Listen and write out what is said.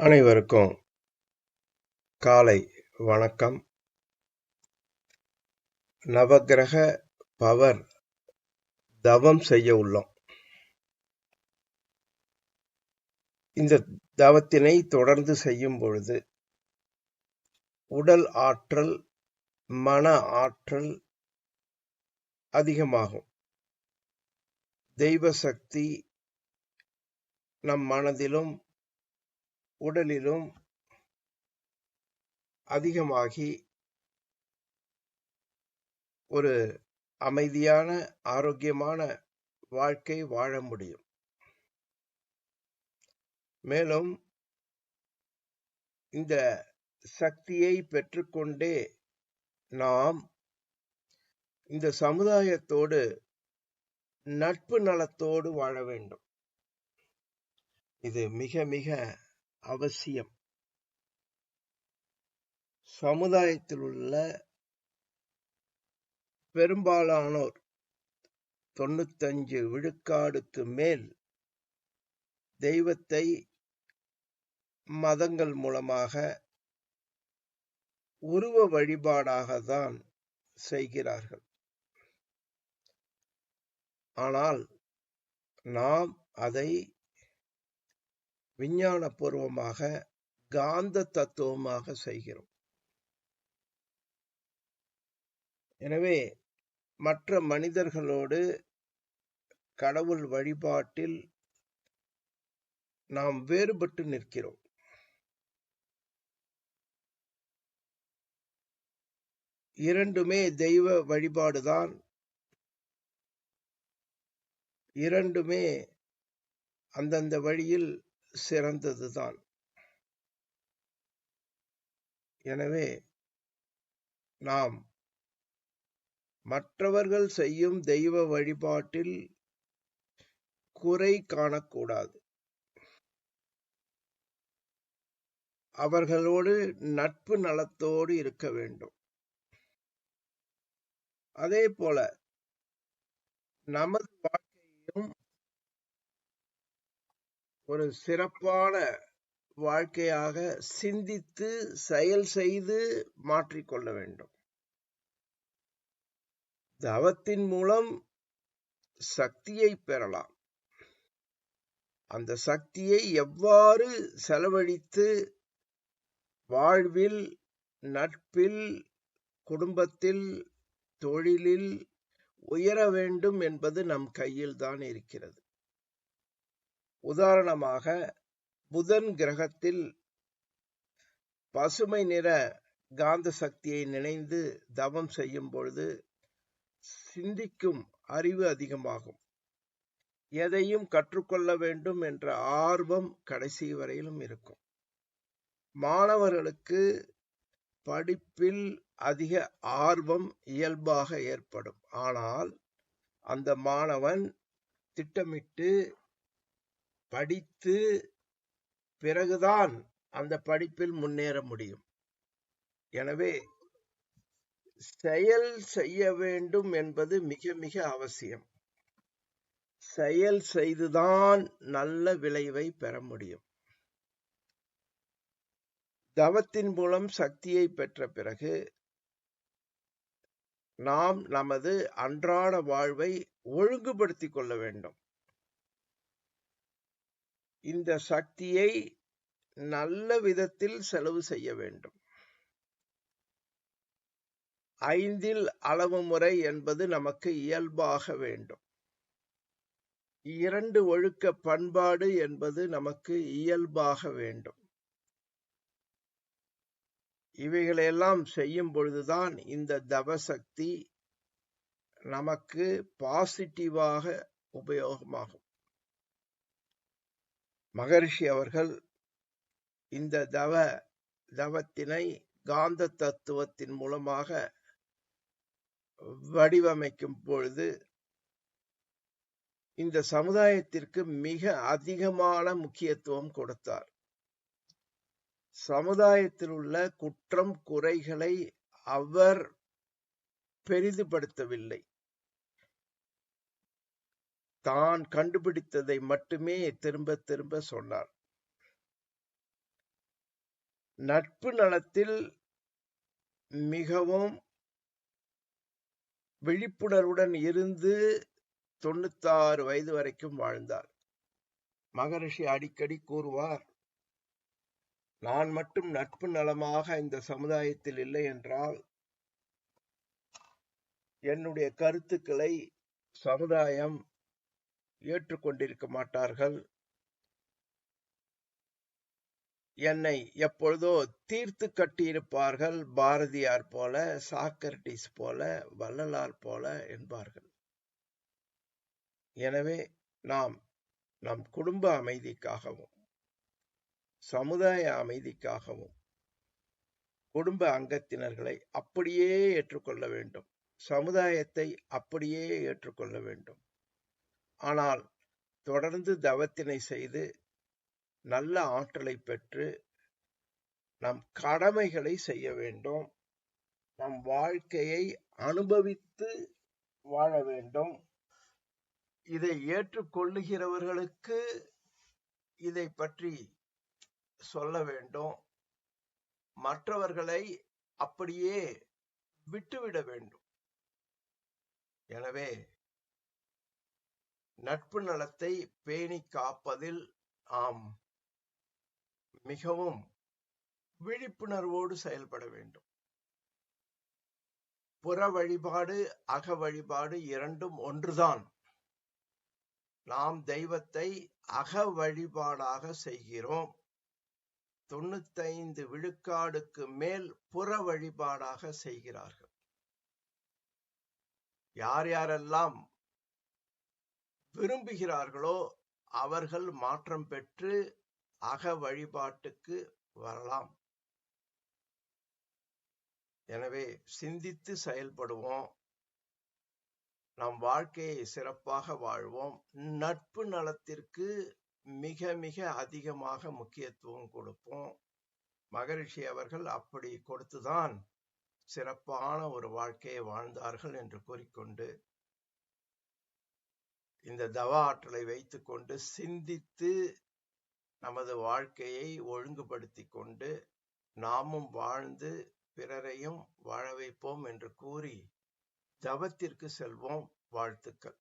அனைவருக்கும் காலை வணக்கம். நவக்கிரக பவர் தவம் செய்ய உள்ளோம். இந்த தவத்தினை தொடர்ந்து செய்யும் பொழுது உடல் ஆற்றல் மன ஆற்றல் அதிகமாகும். தெய்வ சக்தி நம் மனதிலும் உடலிலும் அதிகமாகி ஒரு அமைதியான ஆரோக்கியமான வாழ்க்கை வாழ முடியும். மேலும் இந்த சக்தியை பெற்றுக்கொண்டே நாம் இந்த சமுதாயத்தோடு நட்பு நலத்தோடு வாழ வேண்டும். இது மிக மிக அவசியம். சமுதாயத்தில் உள்ள பெரும்பாலானோர் தொண்ணூத்தஞ்சு விழுக்காடுக்கு மேல் தெய்வத்தை மதங்கள் மூலமாக உருவ வழிபாடாக தான் செய்கிறார்கள். ஆனால் நாம் அதை விஞ்ஞானபூர்வமாக காந்த தத்துவமாக செய்கிறோம். எனவே மற்ற மனிதர்களோடு கடவுள் வழிபாட்டில் நாம் வேறுபட்டு நிற்கிறோம். இரண்டுமே தெய்வ வழிபாடுதான். இரண்டுமே அந்தந்த வழியில் சிறந்ததுதான் எனவே நாம் மற்றவர்கள் செய்யும் தெய்வ வழிபாட்டில் குறை காணக்கூடாது. அவர்களோடு நட்பு நலத்தோடு இருக்க வேண்டும். அதே போல நமது ஒரு சிறப்பான வாழ்க்கையாக சிந்தித்து செயல் செய்து மாற்றிக்கொள்ள வேண்டும். தவத்தின் மூலம் சக்தியை பெறலாம். அந்த சக்தியை எவ்வாறு செலவழித்து வாழ்வில் நட்பில் குடும்பத்தில் தொழிலில் உயர வேண்டும் என்பது நம் கையில் தான் இருக்கிறது. உதாரணமாக புதன் கிரகத்தில் பசுமை நிற காந்த சக்தியை நினைந்து தவம் செய்யும் பொழுது சிந்திக்கும் அறிவு அதிகமாகும். எதையும் கற்றுக்கொள்ள வேண்டும் என்ற ஆர்வம் கடைசி வரையிலும் இருக்கும். மாணவர்களுக்கு படிப்பில் அதிக ஆர்வம் இயல்பாக ஏற்படும். ஆனால் அந்த மாணவன் திட்டமிட்டு படித்து பிறகுதான் அந்த படிப்பில் முன்னேற முடியும். எனவே செயல் செய்ய வேண்டும் என்பது மிக மிக அவசியம். செயல் செய்துதான் நல்ல விளைவை பெற முடியும். தவத்தின் மூலம் சக்தியை பெற்ற பிறகு நாம் நமது அன்றாட வாழ்வை ஒழுங்குபடுத்திக் கொள்ள வேண்டும். இந்த சக்தியை நல்ல விதத்தில் செலவு செய்ய வேண்டும். ஐந்தில் அளவு முறை என்பது நமக்கு இயல்பாக வேண்டும். இரண்டு ஒழுக்க பண்பாடு என்பது நமக்கு இயல்பாக வேண்டும். இவைகளையெல்லாம் செய்யும் பொழுதுதான் இந்த தவசக்தி நமக்கு பாசிட்டிவாக உபயோகமாகும். மகரிஷி அவர்கள் இந்த தவ தவத்தினை காந்த தத்துவத்தின் மூலமாக வடிவமைக்கும் பொழுது இந்த சமுதாயத்திற்கு மிக அதிகமான முக்கியத்துவம் கொடுத்தார். சமுதாயத்தில் உள்ள குற்றம் குறைகளை அவர் பெரிதுபடுத்தவில்லை. தான் கண்டுபிடித்ததை மட்டுமே திரும்ப திரும்ப சொன்னார். நட்பு நலத்தில் மிகவும் விழிப்புணர்வுடன் இருந்து தொண்ணூத்தாறு வயது வரைக்கும் வாழ்ந்தார். மகரிஷி அடிக்கடி கூறுவார் நான் மட்டும் நட்பு நலமாக இந்த சமுதாயத்தில் இல்லை என்றால் என்னுடைய கருத்துக்களை சமுதாயம் ஏற்றுக்கொண்டிருக்க மாட்டார்கள் என்னை எப்பொழுதோ தீர்த்து கட்டியிருப்பார்கள் பாரதியார் போல சாக்ரட்டிஸ் போல வள்ளலார் போல என்பார்கள். எனவே நாம் நம் குடும்ப அமைதிக்காகவும் சமுதாய அமைதிக்காகவும் குடும்ப அங்கத்தினர்களை அப்படியே ஏற்றுக்கொள்ள வேண்டும். சமுதாயத்தை அப்படியே ஏற்றுக்கொள்ள வேண்டும். ஆனால் தொடர்ந்து தவத்தினை செய்து நல்ல ஆற்றலை பெற்று நம் கடமைகளை செய்ய வேண்டும். நம் வாழ்க்கையை அனுபவித்து வாழ வேண்டும். இதை ஏற்றுக்கொள்ளுகிறவர்களுக்கு இதை பற்றி சொல்ல வேண்டும். மற்றவர்களை அப்படியே விட்டுவிட வேண்டும். எனவே நட்பு நலத்தை பேணி காப்பதில் ஆம் மிகவும் விழிப்புணர்வோடு செயல்பட வேண்டும். புற வழிபாடு அக வழிபாடு இரண்டும் ஒன்றுதான். நாம் தெய்வத்தை அக வழிபாடாக செய்கிறோம். தொண்ணூத்தைந்து விழுக்காடுக்கு மேல் புற வழிபாடாக செய்கிறார்கள். யார் யாரெல்லாம் விரும்புகிறார்களோ அவர்கள் மாற்றம் பெற்று அக வழிபாட்டுக்கு வரலாம். எனவே சிந்தித்து செயல்படுவோம். நம் வாழ்க்கையை சிறப்பாக வாழ்வோம். நட்பு நலத்திற்கு மிக மிக அதிகமாக முக்கியத்துவம் கொடுப்போம். மகரிஷி அவர்கள் அப்படி கொடுத்துதான் சிறப்பான ஒரு வாழ்க்கையை வாழ்ந்தார்கள் என்று கூறிக்கொண்டு இந்த தவ ஆற்றலை வைத்துக்கொண்டு சிந்தித்து நமது வாழ்க்கையை ஒழுங்குபடுத்தி கொண்டு நாமும் வாழ்ந்து பிறரையும் வாழ வைப்போம் என்று கூறி தவத்திற்கு செல்வோம். வாழ்த்துக்கள்.